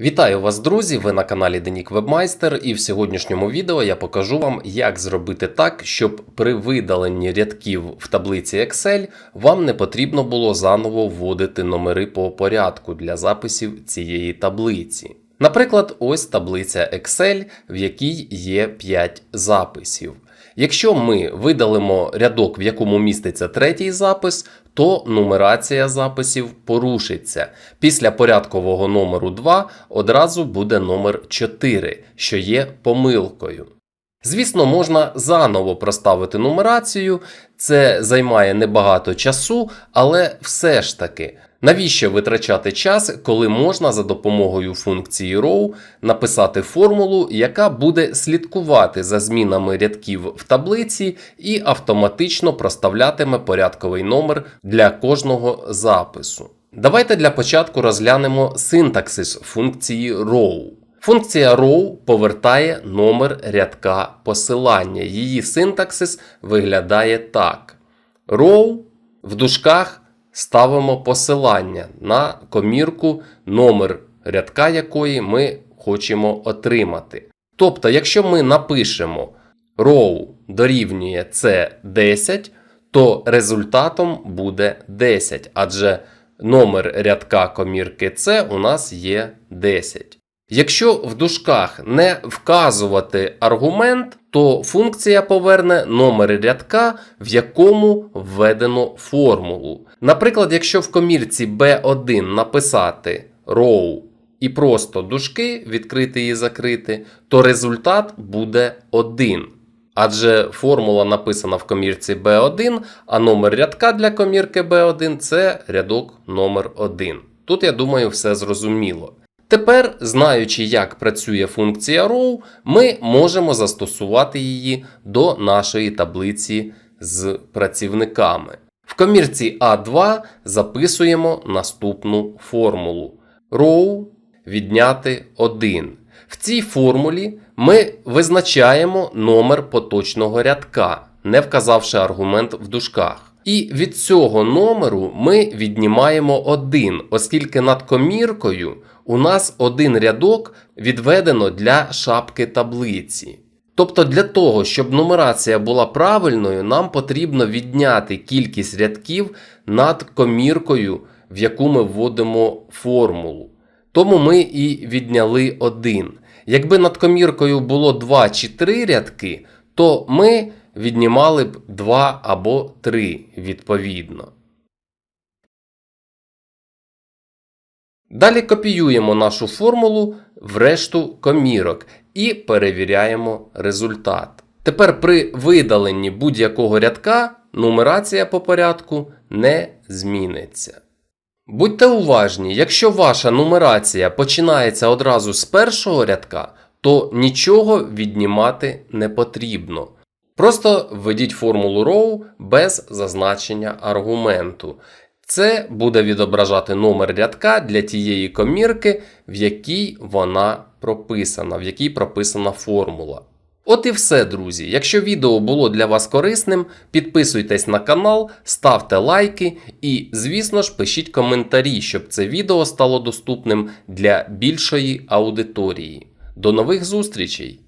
Вітаю вас, друзі! Ви на каналі Денік Вебмайстер, і в сьогоднішньому відео я покажу вам, як зробити так, щоб при видаленні рядків в таблиці Excel вам не потрібно було заново вводити номери по порядку для записів цієї таблиці. Наприклад, ось таблиця Excel, в якій є 5 записів. Якщо ми видалимо рядок, в якому міститься третій запис, то нумерація записів порушиться. Після порядкового номеру 2 одразу буде номер 4, що є помилкою. Звісно, можна заново проставити нумерацію, це займає небагато часу, але все ж таки, навіщо витрачати час, коли можна за допомогою функції row написати формулу, яка буде слідкувати за змінами рядків в таблиці і автоматично проставлятиме порядковий номер для кожного запису. Давайте для початку розглянемо синтаксис функції row. Функція row повертає номер рядка посилання. Її синтаксис виглядає так: row в дужках ставимо посилання на комірку, номер рядка якої ми хочемо отримати. Тобто, якщо ми напишемо row дорівнює це 10, то результатом буде 10, адже номер рядка комірки C у нас є 10. Якщо в дужках не вказувати аргумент, то функція поверне номер рядка, в якому введено формулу. Наприклад, якщо в комірці B1 написати row і просто дужки відкрити і закрити, то результат буде 1. Адже формула написана в комірці B1, а номер рядка для комірки B1 це рядок номер 1. Тут, я думаю, все зрозуміло. Тепер, знаючи, як працює функція row, ми можемо застосувати її до нашої таблиці з працівниками. В комірці A2 записуємо наступну формулу. row відняти 1. В цій формулі ми визначаємо номер поточного рядка, не вказавши аргумент в дужках. І від цього номеру ми віднімаємо 1, оскільки над коміркою у нас один рядок відведено для шапки таблиці. Тобто для того, щоб нумерація була правильною, нам потрібно відняти кількість рядків над коміркою, в яку ми вводимо формулу. Тому ми і відняли 1. Якби над коміркою було 2 чи 3 рядки, то ми віднімали б 2 або 3 відповідно. Далі копіюємо нашу формулу в решту комірок і перевіряємо результат. Тепер при видаленні будь-якого рядка нумерація по порядку не зміниться. Будьте уважні, якщо ваша нумерація починається одразу з першого рядка, то нічого віднімати не потрібно. Просто введіть формулу row без зазначення аргументу. Це буде відображати номер рядка для тієї комірки, в якій вона прописана, в якій прописана формула. От і все, друзі. Якщо відео було для вас корисним, підписуйтесь на канал, ставте лайки і, звісно ж, пишіть коментарі, щоб це відео стало доступним для більшої аудиторії. До нових зустрічей!